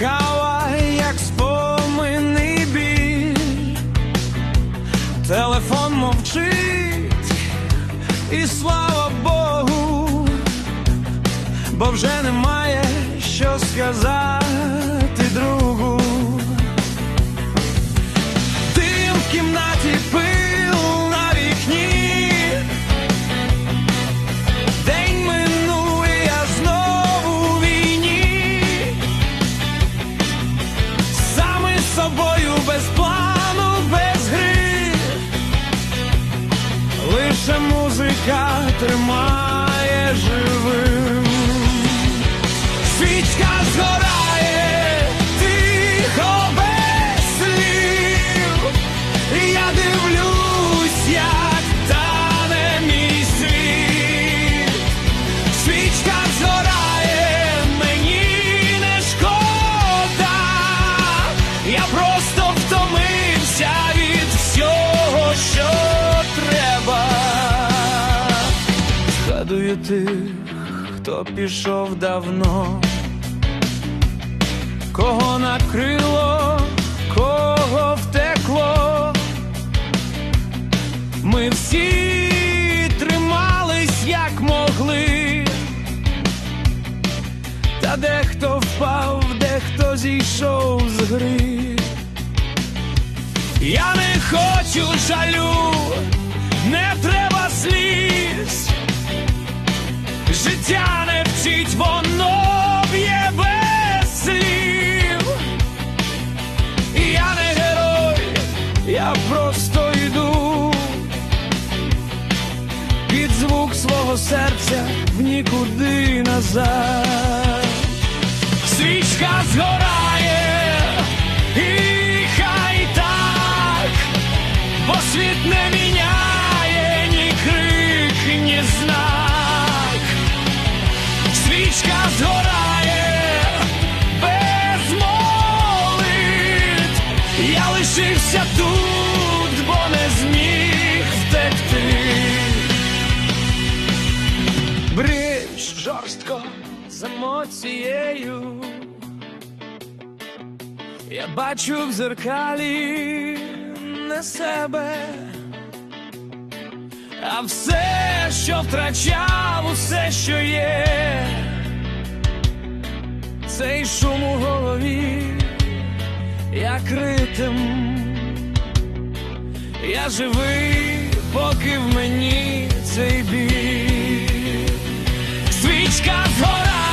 Холодна як споминний біль. Телефон мовчить, і слава Богу, бо вже немає що сказати другу. Тим в кімнаті тримає живим. Свічка згорає, Згадую тих, хто пішов давно, кого накрило, кого втекло. Ми всі тримались як могли, та дехто впав, дехто зійшов з гри. Я не хочу жалю, не треба сліз. Життя не вчить, воно б'є без слів. Я не герой, я просто йду під звук свого серця в нікуди назад. Свічка згорає, і хай так, бо світ не лишився тут, бо не зміг втекти. Бриж жорстко з емоцією. Я бачу в зеркалі не себе, а все, що втрачав, усе, що є, як ритм. Я живий, поки в мені цей біль. Свічка згорає.